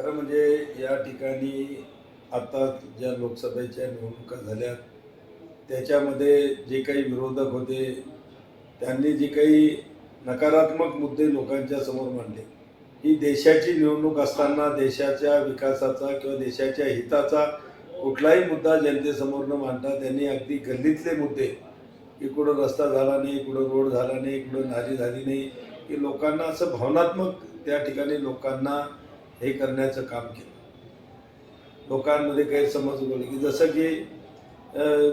खरं म्हणजे या ठिकाणी आता ज्या लोकसभेच्या निवडणुका झाल्या त्याच्यामध्ये जे काही विरोधक होते त्यांनी जे काही नकारात्मक मुद्दे लोकांच्या समोर मांडले. ही देशाची निवडणूक असताना देशाच्या विकासाचा किंवा देशाच्या हिताचा कुठलाही मुद्दा जनतेसमोर न मांडता त्यांनी अगदी गल्लीतले मुद्दे की कुठं रस्ता झाला नाही कुठं रोड झाला नाही कुठं नाली झाली नाही की लोकांना असं भावनात्मक त्या ठिकाणी लोकांना हे करण्याचं काम केलं. लोकांमध्ये गैरसमज उगवले की जसं की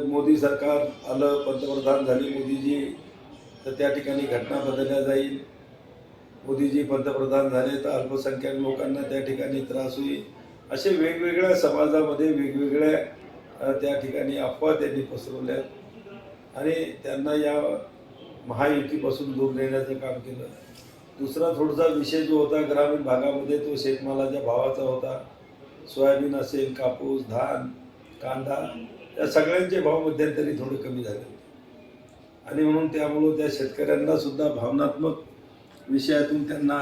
मोदी सरकार आलं पंतप्रधान झाली मोदीजी तर त्या ठिकाणी घटना बदलल्या जाईल. मोदीजी पंतप्रधान झाले तर अल्पसंख्याक लोकांना त्या ठिकाणी त्रास होईल. असे वेगवेगळ्या समाजामध्ये वेगवेगळ्या त्या ठिकाणी अफवा त्यांनी पसरवल्या आणि त्यांना या महायुतीपासून दूर नेण्याचं काम केलं. दुसरा थोडासा विषय जो होता ग्रामीण भागामध्ये तो शेतमालाच्या भावाचा होता. सोयाबीन असेल कापूस धान कांदा या सगळ्यांचे भाव मध्यंतरी थोडे कमी झाले. आणि म्हणून त्यामुळं त्या शेतकऱ्यांना सुद्धा भावनात्मक विषयातून त्यांना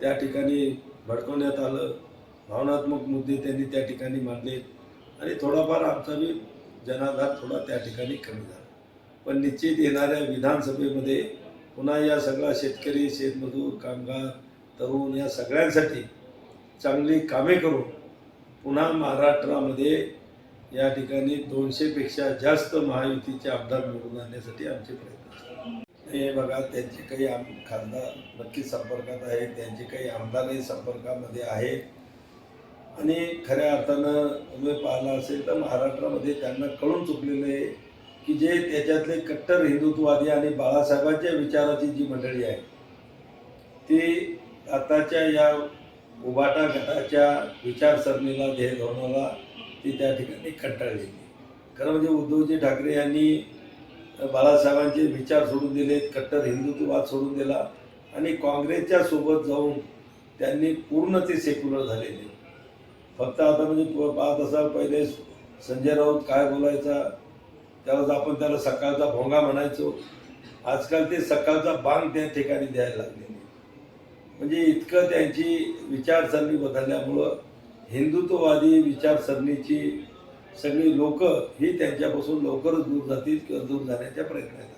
त्या ठिकाणी भडकवण्यात आलं. भावनात्मक मुद्दे त्यांनी त्या ठिकाणी मांडले. आणि थोडाफार आमचा बी जनाधार थोडा त्या ठिकाणी कमी झाला. पण निश्चित येणाऱ्या विधानसभेमध्ये पुन्हा या सगळा शेतकरी शेतमजूर कामगार तरुण या सगळ्यांसाठी चांगली कामे करून पुन्हा महाराष्ट्रामध्ये या ठिकाणी दोनशेपेक्षा जास्त महायुतीचे आमदार निवडून आणण्यासाठी आमचे प्रयत्न हे बघा त्यांचे काही आम खासदार नक्कीच संपर्कात आहेत त्यांचे काही आमदारही संपर्कामध्ये आहेत. आणि खऱ्या अर्थानं तुम्ही पाहिलं असेल तर महाराष्ट्रामध्ये त्यांना कळून चुकलेलं आहे की जे त्याच्यातले कट्टर हिंदुत्ववादी आणि बाळासाहेबांच्या विचाराची जी मंडळी आहे ती आताच्या या उभाटा गटाच्या विचारसरणीला ध्येय धोरणाला ती त्या ठिकाणी कंटाळलेली खरं म्हणजे उद्धवजी ठाकरे यांनी बाळासाहेबांचे विचार सोडून दिले कट्टर हिंदुत्ववाद सोडून दिला आणि काँग्रेसच्या सोबत जाऊन त्यांनी पूर्ण ते सेक्युलर झालेले. फक्त आता म्हणजे पाहत असाल पहिले संजय राऊत काय बोलायचा त्यावेळेस आपण त्याला सकाळचा भोंगा म्हणायचो. आजकाल ते सकाळचा बांग त्या ठिकाणी द्यायला लागले. म्हणजे इतकं त्यांची विचारसरणी बदलल्यामुळं हिंदुत्ववादी विचारसरणीची सगळी लोक ही त्यांच्यापासून लवकरच दूर जातील किंवा दूर जाण्याच्या प्रयत्नात